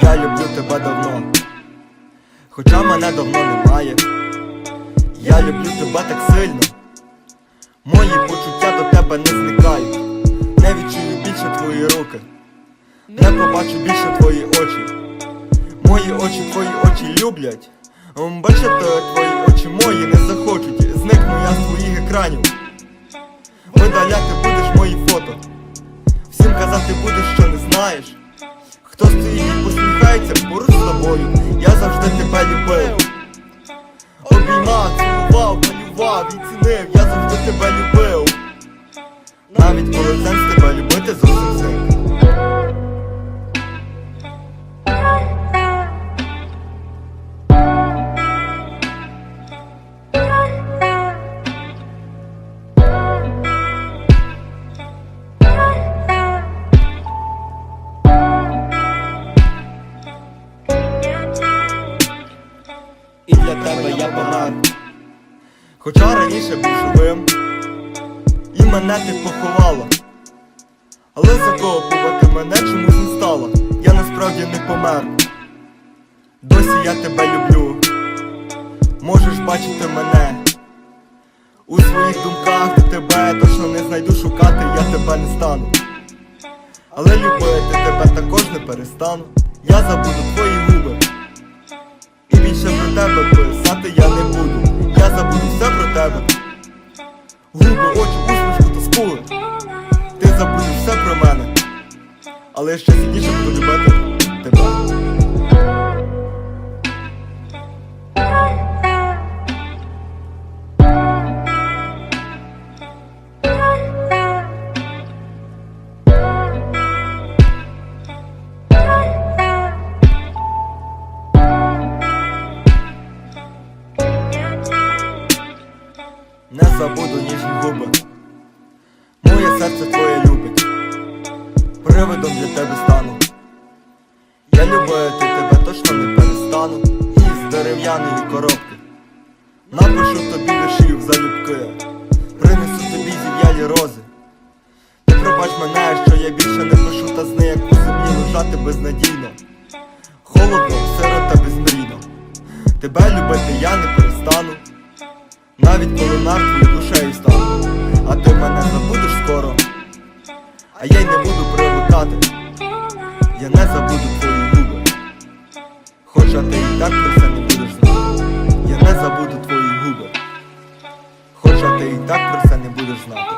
Я люблю тебе давно, хоча мене давно немає. Я люблю тебе так сильно. Мої почуття до тебе не зникають. Не відчую більше твої руки, не побачу більше твої очі. Мої очі твої очі люблять. Бачите, твої очі мої не захочуть. Зникну я з твоїх екранів. Видаляти будеш мої фото. Всім казати будеш, що не знаєш. Хто стоїть і поруч з тобою, я завжди тебе любив. Обіймав, цілував, малював і цінив, я завжди тебе любив. Навіть коли сенс тебе любити я помер. Хоча раніше був живим, і мене ти поховала. Але закопувати мене чомусь не стало. Я насправді не помер. Досі я тебе люблю. Можеш бачити мене. У своїх думках де тебе точно не знайду шукати, я тебе не стану. Але любити тебе також не перестану. Я забуду твої губи. І більше про тебе писати про мене. Але я ще сильніше буду любити тебе. Не забуду ніжні губи. Моє серце твоє любить. Привидом для тебе стану. Я любити тебе точно не перестану. Із дерев'яної коробки. Напишу тобі віршів залюбки. Принесу тобі зів'ялі рози. Ти пробач мене, що я більше не пишу та зни, як у землі лежати безнадійно. Холодно, сирота безмрійно. Тебе любити я не перестану. Навіть коли мертвою душею стану, а ти мене забудеш скоро, а я й не буду чекати. Я не забуду твої губи, хоча ти і так про це не будеш знати. Я не забуду твої губи, хоча ти і так про це не будеш знати.